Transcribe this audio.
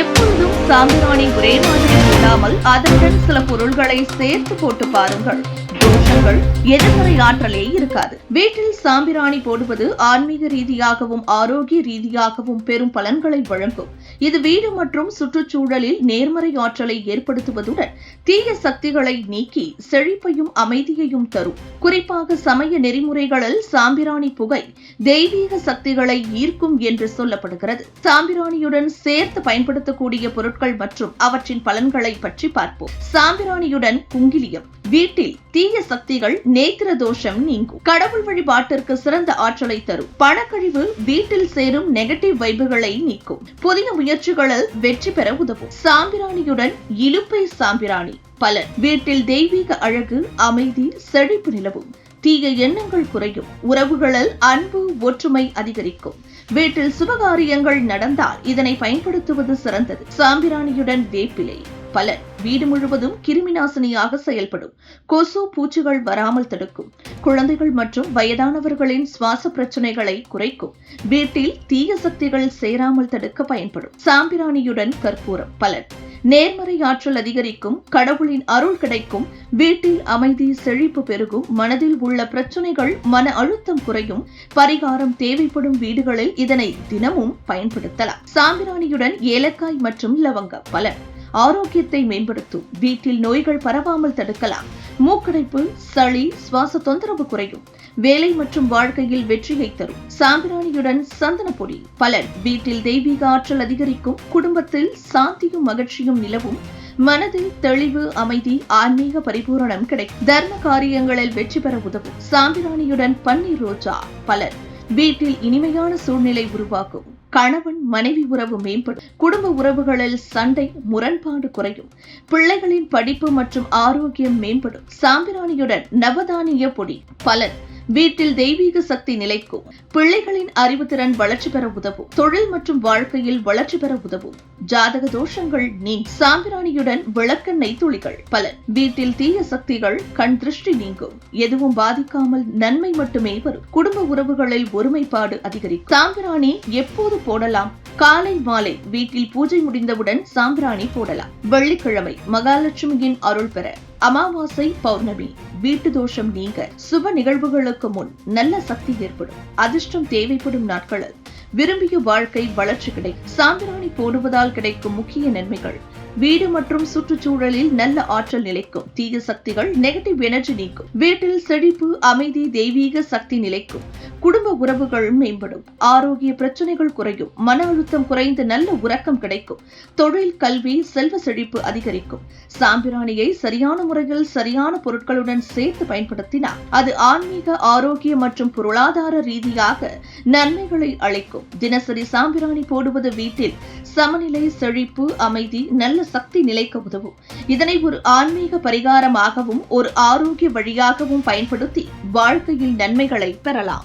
எப்பொழுதும் சாம்பிராணி ஒரே மாதிரி இல்லாமல் அதனுடன் சில பொருள்களை சேர்த்து போட்டு பாருங்கள். தோஷங்கள் எதிர்மறை ஆற்றலே இருக்காது. வீட்டில் சாம்பிராணி போடுவது ஆன்மீக ரீதியாகவும் ஆரோக்கிய ரீதியாகவும் பெரும் பலன்களை வழங்கும். இது வீடு மற்றும் சுற்றுச்சூழலில் நேர்மறை ஆற்றலை ஏற்படுத்துவதுடன் தீய சக்திகளை நீக்கி செழிப்பையும் அமைதியையும் தரும். குறிப்பாக சமய நெறிமுறைகளில் சாம்பிராணி புகை தெய்வீக சக்திகளை ஈர்க்கும் என்று சொல்லப்படுகிறது. சாம்பிராணியுடன் சேர்த்து பயன்படுத்தக்கூடிய பொருட்கள் மற்றும் அவற்றின் பலன்களை பற்றி பார்ப்போம். சாம்பிராணியுடன் குங்கிலியம் வீட்டில் தீய சக்திகள் நேத்திர தோஷம் நீங்கும். கடவுள் வழிபாட்டிற்கு சிறந்த ஆற்றலை தரும். பணக்கழிவு வீட்டில் சேரும் நெகட்டிவ் வைபுகளை நீக்கும். புதிய முயற்சிகளில் வெற்றி பெற உதவும். சாம்பிராணியுடன் இலுப்பை சாம்பிராணி. பலன் வீட்டில் தெய்வீக அழகு அமைதி செழிப்பு நிலவும். தீய எண்ணங்கள் குறையும். உறவுகளில் அன்பு ஒற்றுமை அதிகரிக்கும். வீட்டில் சுபகாரியங்கள் நடந்தால் இதனை பயன்படுத்துவது சிறந்தது. சாம்பிராணியுடன் வேப்பிலை. பலன் வீடு முழுவதும் கிருமி நாசினியாக செயல்படும். கொசு பூச்சிகள் வராமல் தடுக்கும். குழந்தைகள் மற்றும் வயதானவர்களின் சுவாச பிரச்சனைகளை குறைக்கும். வீட்டில் தீய சக்திகள் சேராமல் தடுக்க பயன்படும். சாம்பிராணியுடன் கற்பூரம். பலன் நேர்மறை ஆற்றல் அதிகரிக்கும். கடவுளின் அருள் கிடைக்கும். வீட்டில் அமைதி செழிப்பு பெருகும். மனதில் உள்ள பிரச்சனைகள் மன அழுத்தம் குறையும். பரிகாரம் தேவைப்படும் வீடுகளில் இதனை தினமும் பயன்படுத்தலாம். சாம்பிராணியுடன் ஏலக்காய் மற்றும் லவங்க பலன் ஆரோக்கியத்தை மேம்படுத்தும். வீட்டில் நோய்கள் பரவாமல் தடுக்கலாம். மூக்கடைப்பு சளி சுவாச தொந்தரவு குறையும். வேலை மற்றும் வாழ்க்கையில் வெற்றியை தரும். சாம்பிராணியுடன் சந்தன பொடி. பலன் வீட்டில் தெய்வீக ஆற்றல் அதிகரிக்கும். குடும்பத்தில் சாந்தியும் மகிழ்ச்சியும் நிலவும். மனதில் தெளிவு அமைதி ஆன்மீக பரிபூரணம் கிடைக்கும். தர்ம காரியங்களில் வெற்றி பெற உதவும். சாம்பிராணியுடன் பன்னீர் ரோஜா. பலன் வீட்டில் இனிமையான சூழ்நிலை உருவாக்கும். கணவன் மனைவி உறவு மேம்படும். குடும்ப உறவுகளில் சண்டை முரண்பாடு குறையும். பிள்ளைகளின் படிப்பு மற்றும் ஆரோக்கியம் மேம்படும். சாம்பிராணியுடன் நவதானிய பொடி பலன். வீட்டில் தெய்வீக சக்தி நிலைக்கும். பிள்ளைகளின் அறிவுத்திறன் வளர்ச்சி பெற உதவும். தொழில் மற்றும் வாழ்க்கையில் வளர்ச்சி பெற உதவும். ஜாதக தோஷங்கள் நீ சாம்பிராணியுடன் விளக்கெண்ணெய் துளிகள். பலன். வீட்டில் தீய சக்திகள் கண் திருஷ்டி நீங்கும். எதுவும் பாதிக்காமல் நன்மை மட்டுமே வரும். குடும்ப உறவுகளில் ஒருமைப்பாடு அதிகரிக்கும். சாம்பிராணி எப்போது போடலாம்? காலை மாலை வீட்டில் பூஜை முடிந்தவுடன் சாம்பிராணி போடலாம். வெள்ளிக்கிழமை மகாலட்சுமியின் அருள் பெற அமாவாசை பௌர்ணமி. வீட்டு தோஷம் நீங்க. சுப நிகழ்வுகளுக்கு முன் நல்ல சக்தி ஏற்படும். அதிர்ஷ்டம் தேவைப்படும் நாட்களில் விரும்பிய வாழ்க்கை வளர்ச்சி கிடைக்கும். சாம்பிராணி போடுவதால் கிடைக்கும் முக்கிய நன்மைகள் வீடு மற்றும் சுற்றுச்சூழலில் நல்ல ஆற்றல் நிலைக்கும். தீய சக்திகள் நெகட்டிவ் எனர்ஜி நீக்கும். வீட்டில் செழிப்பு அமைதி தெய்வீக சக்தி நிலைக்கும். குடும்ப உறவுகள் மேம்படும். ஆரோக்கிய பிரச்சனைகள் குறையும். மன அழுத்தம் குறைந்து நல்ல உறக்கம் கிடைக்கும். தொழில் கல்வி செல்வ செழிப்பு அதிகரிக்கும். சாம்பிராணியை சரியான முறையில் சரியான பொருட்களுடன் சேர்த்து பயன்படுத்தினால் அது ஆன்மீக ஆரோக்கிய மற்றும் பொருளாதார ரீதியாக நன்மைகளை அளிக்கும். தினசரி சாம்பிராணி போடுவது வீட்டில் சமநிலை செழிப்பு அமைதி நல்ல சக்தி நிலைக்க உதவும். இதனை ஒரு ஆன்மீக பரிகாரமாகவும் ஒரு ஆரோக்கிய வழியாகவும் பயன்படுத்தி வாழ்க்கையில் நன்மைகளை பெறலாம்.